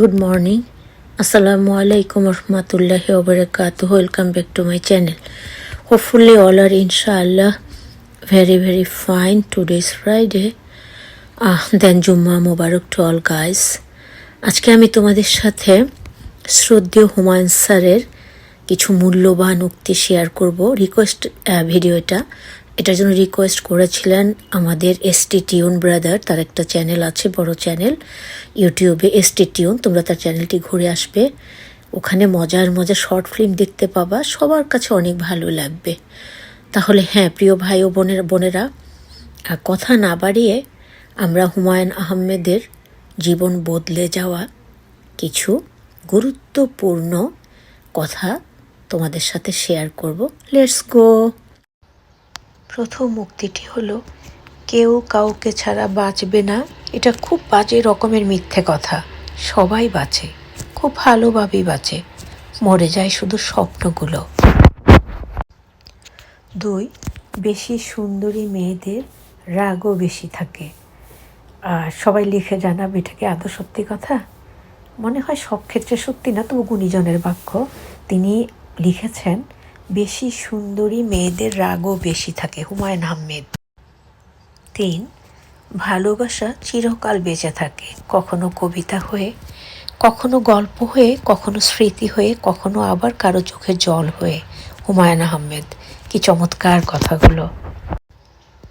Good morning আসসালামু আলাইকুম রহমতুল্লাহ ওবরাকাত welcome back to my channel hopefully all are ইনশাআল্লাহ very very fine today's Friday ah then জুম্মা মুবারক টু অল গাইস আজকে আমি তোমাদের সাথে শ্রদ্ধেয় হুমায়ুন স্যারের কিছু মূল্যবান উক্তি শেয়ার করব রিকোয়েস্ট ভিডিওটা এটার জন্য রিকোয়েস্ট করেছিলেন আমাদের এসটি টিউন ব্রাদার তার একটা চ্যানেল আছে, বড় চ্যানেল ইউটিউবে এসটি টিউন তোমরা তার চ্যানেলটি ঘুরে আসবে। ওখানে মজার মজার শর্ট ফিল্ম দেখতে পাবা, সবার কাছে অনেক ভালো লাগবে। তাহলে হ্যাঁ প্রিয় ভাই ও বোনের, বোনেরা কথা না বাড়িয়ে আমরা হুমায়ুন আহমেদের জীবন বদলে যাওয়া কিছু গুরুত্বপূর্ণ কথা তোমাদের সাথে শেয়ার করব। লেটস গো প্রথম মুক্তিটি হলো, কেউ কাউকে ছাড়া বাঁচবে না। এটা খুব বাজে রকমের মিথ্যে কথা। সবাই বাঁচে, খুব ভালোভাবেই বাঁচে। মরে যায় শুধু স্বপ্নগুলো। দুই, বেশি সুন্দরী মেয়েদের রাগও বেশি থাকে। আর সবাই লিখে জানাবে, এটা কি আদৌ সত্যি কথা? মনে হয় সব ক্ষেত্রে সত্যি না, তবু গুণীজনের বাক্য তিনি লিখেছেন বেশি সুন্দরী মেয়েদের রাগও বেশি থাকে, হুমায়ুন আহমেদ। তিন, ভালোবাসা চিরকাল বেঁচে থাকে, কখনো কবিতা হয়ে, কখনো গল্প হয়ে, কখনো স্মৃতি হয়ে, কখনো আবার কারও চোখে জল হয়ে, হুমায়ুন আহমেদ। কি চমৎকার কথাগুলো।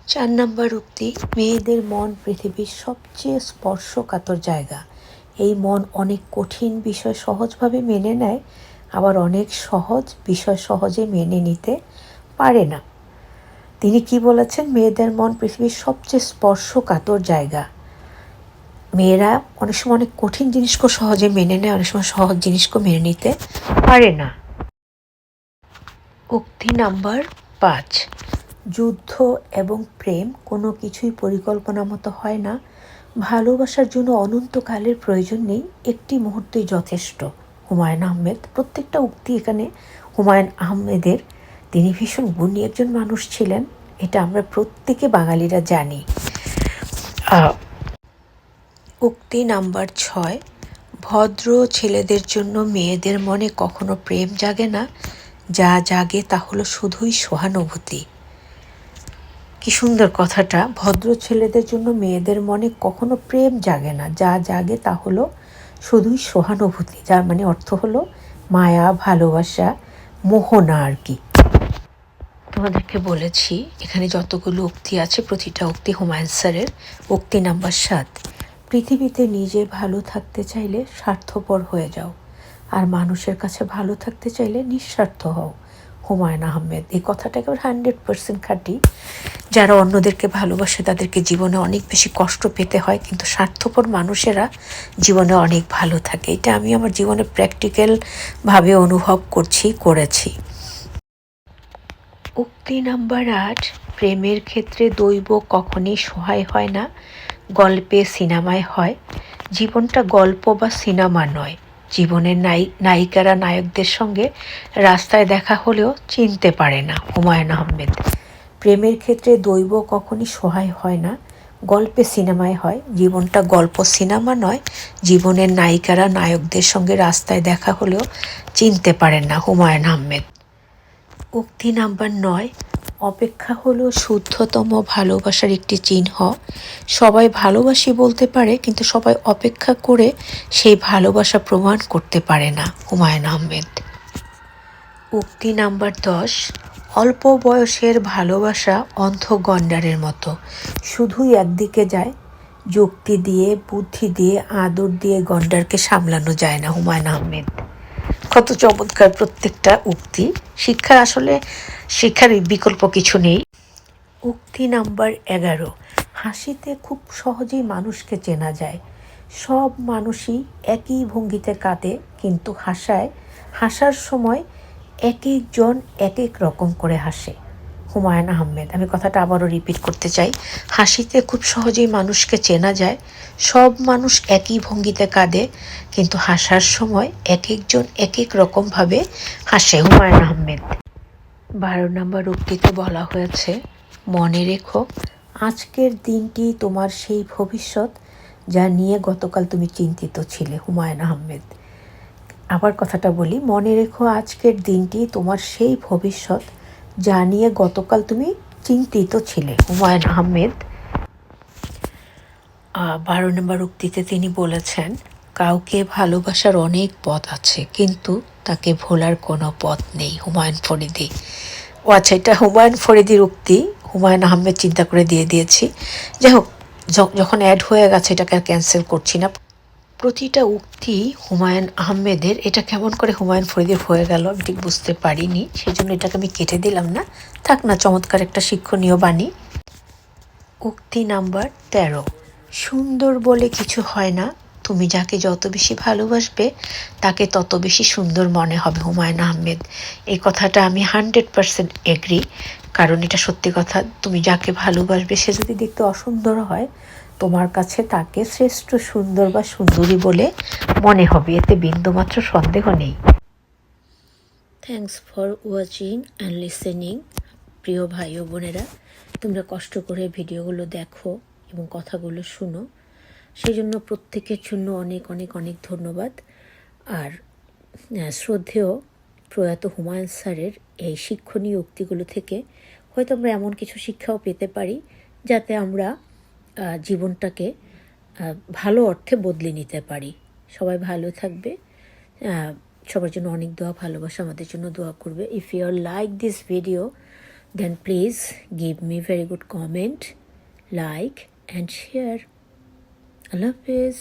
চার নম্বর উক্তি, মেয়েদের মন পৃথিবীর সবচেয়ে স্পর্শকাতর জায়গা। এই মন অনেক কঠিন বিষয় সহজভাবে মেনে নেয় আবার অনেক সহজ, বিষয় সহজে মেনে নিতে পারে না। তিনি কি বলেছেন? মেয়েদের মন পৃথিবীর সবচেয়ে স্পর্শকাতর জায়গা। মেয়েরা অনেক সময় অনেক কঠিন জিনিসকে সহজে মেনে নেয়, অনেক সময় সহজ জিনিসকে মেনে নিতে পারে না। উক্তি নাম্বার পাঁচ। যুদ্ধ এবং প্রেম কোনো কিছুই পরিকল্পনা মতো হয় না। ভালোবাসার জন্য অনন্তকালের প্রয়োজন নেই। একটি মুহূর্তই যথেষ্ট। হুমায়ুন আহমেদ, প্রত্যেকটা উক্তি এখানে হুমায়ুন আহমেদের। তিনি ভীষণ গুণী একজন মানুষ ছিলেন, এটা আমরা প্রত্যেকে বাঙালিরা জানি। উক্তি নাম্বার ছয়, ভদ্র ছেলেদের জন্য মেয়েদের মনে কখনো প্রেম জাগে না, যা জাগে তা হলো শুধুই সহানুভূতি। কি সুন্দর কথাটা, ভদ্র ছেলেদের জন্য মেয়েদের মনে কখনো প্রেম জাগে না, যা জাগে তা হলো শুধুই সহানুভূতি, যার মানে অর্থ হলো মায়া, ভালোবাসা, মোহনা আর কি। তোমাদেরকে বলেছি, এখানে যতগুলো উক্তি আছে, প্রতিটা উক্তি হুমায়ুন স্যারের উক্তি নাম্বার সাত। পৃথিবীতে নিজে ভালো থাকতে চাইলে স্বার্থপর হয়ে যাও, আর মানুষের কাছে ভালো থাকতে চাইলে নিঃস্বার্থ হও। হুমায়ুন আহমেদ। এই কথাটা একেবারে হান্ড্রেড পার্সেন্ট খাঁটি। যারা অন্যদেরকে ভালোবাসে, তাদেরকে জীবনে অনেক বেশি কষ্ট পেতে হয়, কিন্তু স্বার্থপর মানুষেরা জীবনে অনেক ভালো থাকে। এটা আমি আমার জীবনে প্র্যাকটিক্যালভাবে অনুভব করছি, করেছি। উক্তি নাম্বার আট, প্রেমের ক্ষেত্রে দৈব কখনই সহায় হয় না, গল্পে সিনেমায় হয়। জীবনটা গল্প বা সিনেমা নয়। জীবনের নায়িকারা নায়কদের সঙ্গে রাস্তায় দেখা হলেও চিনতে পারে না হুমায়ুন আহমেদ। প্রেমের ক্ষেত্রে দৈব কখনই সহায় হয় না, গল্পে সিনেমায় হয়। জীবনটা গল্প সিনেমা নয়, জীবনের নায়িকারা নায়কদের সঙ্গে রাস্তায় দেখা হলেও চিনতে পারেন না হুমায়ুন আহমেদ। উক্তি নাম্বার নয় অপেক্ষা হলো শুদ্ধতম ভালোবাসার একটি চিহ্ন। সবাই ভালোবাসি বলতে পারে, কিন্তু সবাই অপেক্ষা করে সেই ভালোবাসা প্রমাণ করতে পারে না, হুমায়ুন আহমেদ। উক্তি নাম্বার দশ, অল্প বয়সের ভালোবাসা অন্ধ গন্ডারের মতো। শুধুই একদিকে যায়, যুক্তি দিয়ে, বুদ্ধি দিয়ে, আদর দিয়ে গন্ডারকে সামলানো যায় না, হুমায়ুন আহমেদ। কত চমৎকার প্রত্যেকটা উক্তি। শিক্ষার আসলে শিক্ষার বিকল্প কিছু নেই। উক্তি নাম্বার এগারো। হাসিতে খুব সহজেই মানুষকে চেনা যায়। সব মানুষই একই ভঙ্গিতে কাঁদে, কিন্তু হাসায়। হাসার সময় এক একজন এক এক রকম করে হাসে। হুমায়ুন আহমেদ। আমি কথাটা আবারও রিপিট করতে চাই। হাসিতে খুব সহজেই মানুষকে চেনা যায়। সব মানুষ একই ভঙ্গিতে কাঁদে, কিন্তু হাসার সময় এক একজন এক এক রকমভাবে হাসে হুমায়ুন আহমেদ। বারো নম্বর উক্তিতে বলা হয়েছে, মনে রেখো, আজকের দিনটি তোমার সেই ভবিষ্যৎ যা নিয়ে গতকাল তুমি চিন্তিত ছিলে হুমায়ুন আহমেদ। আবার কথাটা বলি, মনে রেখো, আজকের দিনটি তোমার সেই ভবিষ্যৎ যা নিয়ে গতকাল তুমি চিন্তিত ছিলে। হুমায়ুন আহমেদ বারো নম্বর উক্তিতে তিনি বলেছেন, কাউকে ভালোবাসার অনেক পথ আছে, কিন্তু তাকে ভোলার কোনো পথ নেই। হুমায়ুন ফরিদি। ও আচ্ছা এটা হুমায়ুন ফরিদির উক্তি। হুমায়ুন আহমেদ চিন্তা করে দিয়ে দিয়েছি। যাই হোক যখন অ্যাড হয়ে গেছে, এটাকে আর ক্যান্সেল করছি না। প্রতিটা উক্তি হুমায়ুন আহমেদের, এটা কেমন করে হুমায়ুন ফরিদের হয়ে গেল আমি ঠিক বুঝতে পারিনি সেই জন্য এটাকে আমি কেটে দিলাম না। থাক না, চমৎকার একটা শিক্ষণীয় বাণী। উক্তি নাম্বার তেরো। সুন্দর বলে কিছু হয় না, তুমি যাকে যত বেশি ভালোবাসবে, তাকে তত বেশি সুন্দর মনে হবে হুমায়ুন আহমেদ। এই কথাটা আমি হান্ড্রেড পারসেন্ট এগ্রি, কারণ এটা সত্যি কথা, তুমি যাকে ভালোবাসবে, সে যদি দেখতে অসুন্দর হয় তোমার কাছে তাকে শ্রেষ্ঠ সুন্দর বা সুন্দরী বলে মনে হবে। এতে বিন্দুমাত্র সন্দেহ নেই। Thanks for watching and listening প্রিয় ভাই ও বোনেরা। তোমরা কষ্ট করে ভিডিওগুলো দেখো এবং কথাগুলো শুনো। সেই জন্য প্রত্যেকের জন্য অনেক অনেক অনেক ধন্যবাদ। আর শ্রদ্ধেয় প্রয়াত হুমায়ুন স্যারের এই শিক্ষণীয় উক্তিগুলো থেকে হয়তো আমরা এমন কিছু শিক্ষাও পেতে পারি, যাতে আমরা জীবনটাকে ভালো অর্থে বদলে নিতে পারি। সবাই ভালো থাকবে। সবার জন্য অনেক দোয়া, ভালোবাসা আমাদের জন্য দোয়া করবে। If you are like this video then please give me very good comment like and share আল্লাহ হাফেজ।